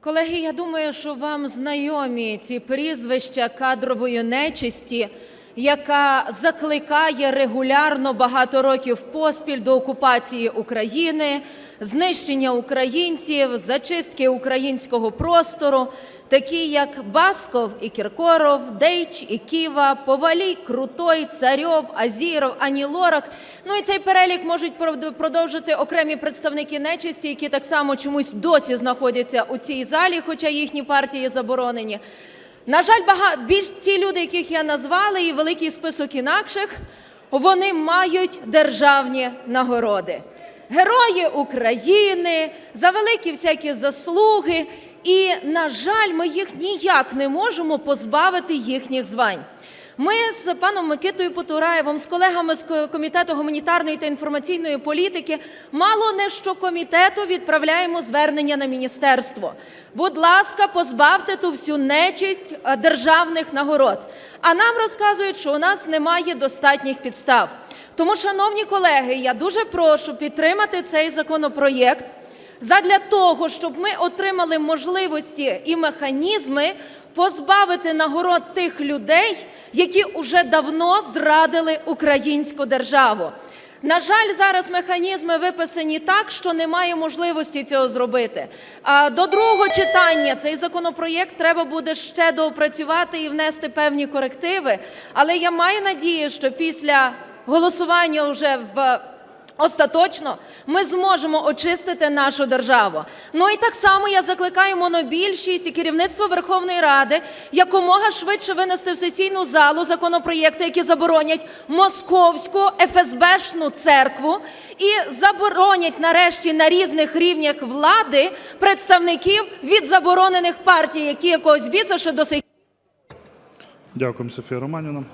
Колеги, я думаю, що вам знайомі ці прізвища кадрової нечисті, яка закликає регулярно багато років поспіль до окупації України, знищення українців, зачистки українського простору, такі як Басков і Кіркоров, Дейч і Ківа, Повалій, Крутой, Царьов, Азіров, Ані Лорак. Ну і цей перелік можуть продовжити окремі представники нечисті, які так само чомусь досі знаходяться у цій залі, хоча їхні партії заборонені. На жаль, бага... більш ті люди, яких я назвала, і великий список інакших, вони мають державні нагороди. Герої України за великі всякі заслуги. І, на жаль, ми їх ніяк не можемо позбавити їхніх звань. Ми з паном Микитою Потураєвим, з колегами з комітету гуманітарної та інформаційної політики, мало не що комітету відправляємо звернення на міністерство. Будь ласка, позбавте ту всю нечисть е, державних нагород. А нам розказують, що у нас немає достатніх підстав. Тому, шановні колеги, я дуже прошу підтримати цей законопроєкт задля того, щоб ми отримали можливості і механізми позбавити нагород тих людей, які уже давно зрадили українську державу. На жаль, зараз механізми виписані так, що немає можливості цього зробити. А до другого читання цей законопроєкт треба буде ще доопрацювати і внести певні корективи. Але я маю надію, що після голосування вже в Остаточно ми зможемо очистити нашу державу. Ну і так само я закликаю монобільшість і керівництво Верховної Ради якомога швидше винести в сесійну залу законопроєкти, які заборонять московську ФСБшну церкву і заборонять нарешті на різних рівнях влади представників від заборонених партій, які якогось біса ще до сих Дякуємо, Софія Романівна.